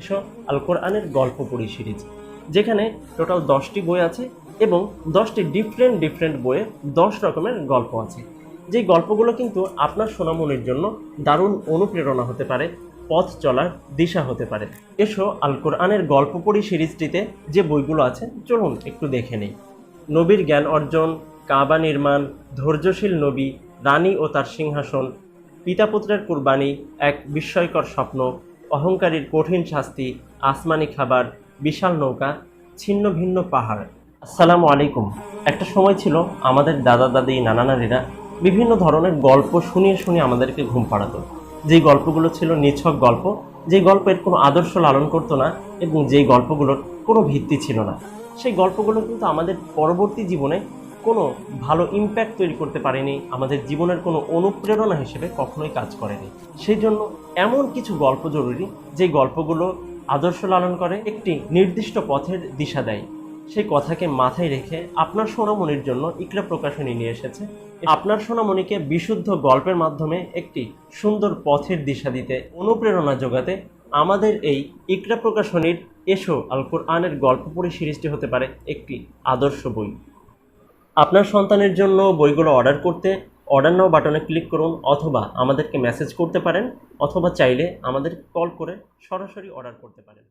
এসো আল কোরআনের গল্প পড়ি সিরিজ, যেখানে টোটাল দশটি বই আছে এবং দশটি ডিফারেন্ট ডিফারেন্ট বইয়ে দশ রকমের গল্প আছে। যেই গল্পগুলো কিন্তু আপনার সোনামনির জন্য দারুণ অনুপ্রেরণা হতে পারে, পথ চলার দিশা হতে পারে। এসো আল কোরআনের গল্প পড়ি সিরিজটিতে যে বইগুলো আছে, চলুন একটু দেখে নিই। নবীর জ্ঞান অর্জন, কাবা নির্মাণ, ধৈর্যশীল নবী, রানী ও তার সিংহাসন, পিতাপুত্রের কুরবানি, এক বিস্ময়কর স্বপ্ন অহংকারীর কঠিন শাস্তি, আসমানি খাবার, বিশাল নৌকা, ছিন্ন ভিন্ন পাহাড়। আসসালামু আলাইকুম। একটা সময় ছিল আমাদের দাদা, দাদি, নানা, নানিরা বিভিন্ন ধরনের গল্প শুনিয়ে শুনিয়ে আমাদেরকে ঘুম পাড়াতো। যেই গল্পগুলো ছিল নিছক গল্প, যেই গল্পের কোনো আদর্শ লালন করতো না এবং যেই গল্পগুলোর কোনো ভিত্তি ছিল না। সেই গল্পগুলো কিন্তু আমাদের পরবর্তী জীবনে কোনো ভালো ইম্প্যাক্ট তৈরি করতে পারেনি, আমাদের জীবনের কোনো অনুপ্রেরণা হিসেবে কখনোই কাজ করেনি। সেই জন্য এমন কিছু গল্প জরুরি যে গল্পগুলো আদর্শ লালন করে, একটি নির্দিষ্ট পথের দিশা দেয়। সেই কথাকে মাথায় রেখে আপনার সোনামণির জন্য ইকরা প্রকাশনী নিয়ে এসেছে। আপনার সোনামণিকে বিশুদ্ধ গল্পের মাধ্যমে একটি সুন্দর পথের দিশা দিতে, অনুপ্রেরণা যোগাতে আমাদের এই ইকরা প্রকাশনীর এসো আল কোরআনের গল্প পড়ে সিরিজটি হতে পারে একটি আদর্শ বই। আপনার সন্তানের জন্য বইগুলো অর্ডার করতে অর্ডার নাও বাটনে ক্লিক করুন অথবা আমাদেরকে মেসেজ করতে পারেন, অথবা চাইলে আমাদের কল করে সরাসরি অর্ডার করতে পারেন।